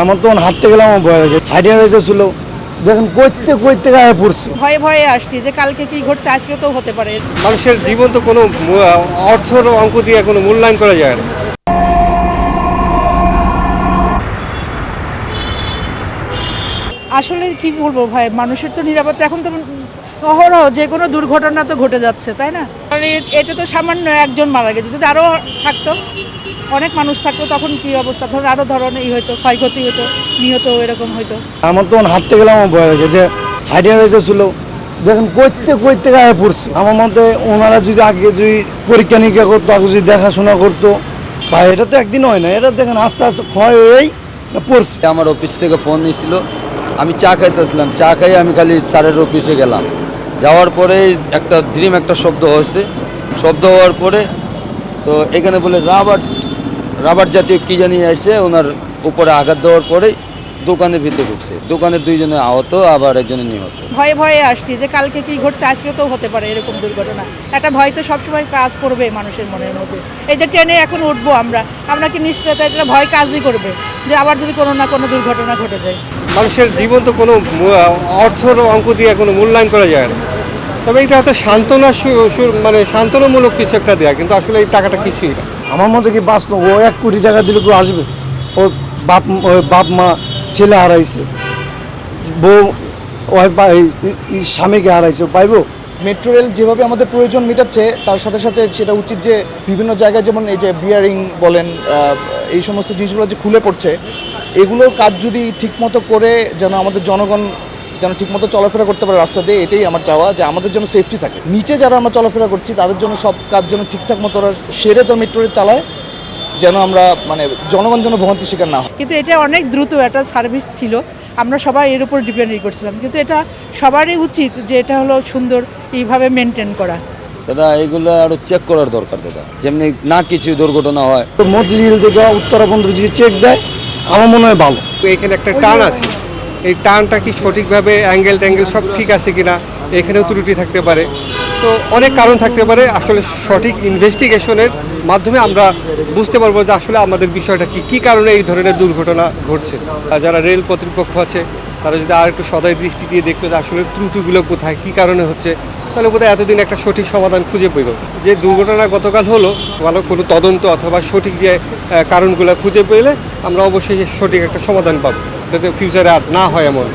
আমার তখন হাঁটতে গেলাম আমার ভয় লাগে। হাইটে হয়েছিল দেখেন কইতে কইতে গায়ে পড়ছে। ভয়ে ভয়ে আসছি যে কালকে কি ঘটছে আজকে তো হতে পারে। মানুষের জীবন তো কোনো অর্থর অঙ্ক দিয়ে কোনো মূল্যায়ন করা যায় না। আসলে কি বলব ভাই মানুষের তো নিরাপত্তা এখন তো অহরহ যে কোনো দুর্ঘটনা তো ঘটে যাচ্ছে তাই না? আর এটা তো সামান্য একজন মারা গেছে যদি আরও থাকতো অনেক মানুষ থাকতো তখন কি অবস্থা? ধরো আরও ধরনের ই হতো ক্ষয়ক্ষতি হতো নিহত এরকম হতো আমার তখন হাঁটতে গেলাম আমার ভয় লাগে যে হাইটে হয়েছিল দেখেন কইতে কইতে গায়ে পড়ছে। আমার মতে ওনারা যদি আগে যদি পরীক্ষা নিরীক্ষা করতো আগে যদি দেখাশোনা করতো বা এটা তো একদিন হয় না এটা দেখেন আস্তে আস্তে ক্ষয় হয়েই পড়ছে। আমার অফিস থেকে ফোন নিয়েছিল আমি চা খাইতেছিলাম চা খাই আমি খালি স্যারের অফিসে গেলাম। যাওয়ার পরে একটা ড্রিম একটা শব্দ হয়েছে। শব্দ হওয়ার পরে তো এখানে বলে রাবার রাবার জাতীয় কী জানি এসে ওনার উপরে আঘাত দেওয়ার পরেই দোকানের ভিতরে ঢুকছে। দোকানের দুইজনে আহত আবার একজনে নিহত। ভয়ে ভয়ে আসছি যে কালকে কি ঘটছে? আজকে তো হতে পারে এরকম দুর্ঘটনা। একটা ভয় তো সবসময় কাজ করবে মানুষের মনের মধ্যে। এই যে ট্রেনে এখন উঠবো আমরা আমরা কি নিশ্চয়তা একটা ভয় কাজই করবে? যে আবার যদি কোনো না কোনো দুর্ঘটনা ঘটে যায়। মানুষের জীবন তো কোনো অর্থর অঙ্ক দিয়ে কোনো মূল্যায়ন করা যায় না। তবে এটা হয়তো সান্ত্বনা মানে সান্ত্বনামূলক কিছু একটা দেয়া কিন্তু আসলে এই টাকাটা কিছুই না। আমার মতে কি বাঁচবো ও এক কোটি টাকা দিলে কেউ আসবে? ওর বাপ বাপ মা ছেলে হারাইছে। বউ স্বামীকে হারাইছে পাইবো? মেট্রো রেল যেভাবে আমাদের প্রয়োজন মেটাচ্ছে তার সাথে সাথে সেটা উচিত যে বিভিন্ন জায়গায় যেমন এই যে বিয়ারিং বলেন এই সমস্ত জিনিসগুলো যে খুলে পড়ছে এগুলোর কাজ যদি ঠিকমতো করে যেন আমাদের জনগণ যেন ঠিকমতো চলাফেরা করতে পারে রাস্তা দিয়ে এটাই আমার চাওয়া যে আমাদের জন্য সেফটি থাকে। নিচে যারা আমরা চলাফেরা করছি তাদের জন্য সব কাজ যেন ঠিকঠাক মতো ওরা সেরে তো মেট্রো রেল চালায় যেন আমরা মানে জনগণ যেন ভোগান্তির শিকার না হয়। কিন্তু এটা অনেক দ্রুত একটা সার্ভিস ছিল। আমরা সবাই এর উপর ডিপেন্ড করছিলাম। কিন্তু এটা সবারই উচিত যে এটা হলো সুন্দর এইভাবে মেনটেন করা। দাদা এগুলো আরও চেক করার দরকার দাদা। যেমনি না কিছু দুর্ঘটনা হয়। তো মতিঝিল থেকে উত্তরাখণ্ড যে চেক দেয় আমার মনে হয় ভালো। তো এখানে একটা টান আছে। এই টানটা কি সঠিকভাবে অ্যাঙ্গেল ট্যাঙ্গেল সব ঠিক আছে কিনা, এখানেও ত্রুটি থাকতে পারে। তো অনেক কারণ থাকতে পারে, আসলে সঠিক ইনভেস্টিগেশনের মাধ্যমে আমরা বুঝতে পারব যে আসলে আমাদের বিষয়টা কি, কী কারণে এই ধরনের দুর্ঘটনা ঘটছে। যারা রেল কর্তৃপক্ষ আছে, তারা যদি আর একটু সদয় দৃষ্টি দিয়ে দেখতো যে আসলে ত্রুটিগুলো কোথায়, কী কারণে হচ্ছে, তাহলে বোধহয় এতদিন একটা সঠিক সমাধান খুঁজে পেল যে দুর্ঘটনা গতকাল হলো, ভালো কোনো তদন্ত অথবা সঠিক যে কারণগুলো খুঁজে পেলে আমরা অবশ্যই সঠিক একটা সমাধান পাবো। যাতে ফিউচারে আর না হয় এমন।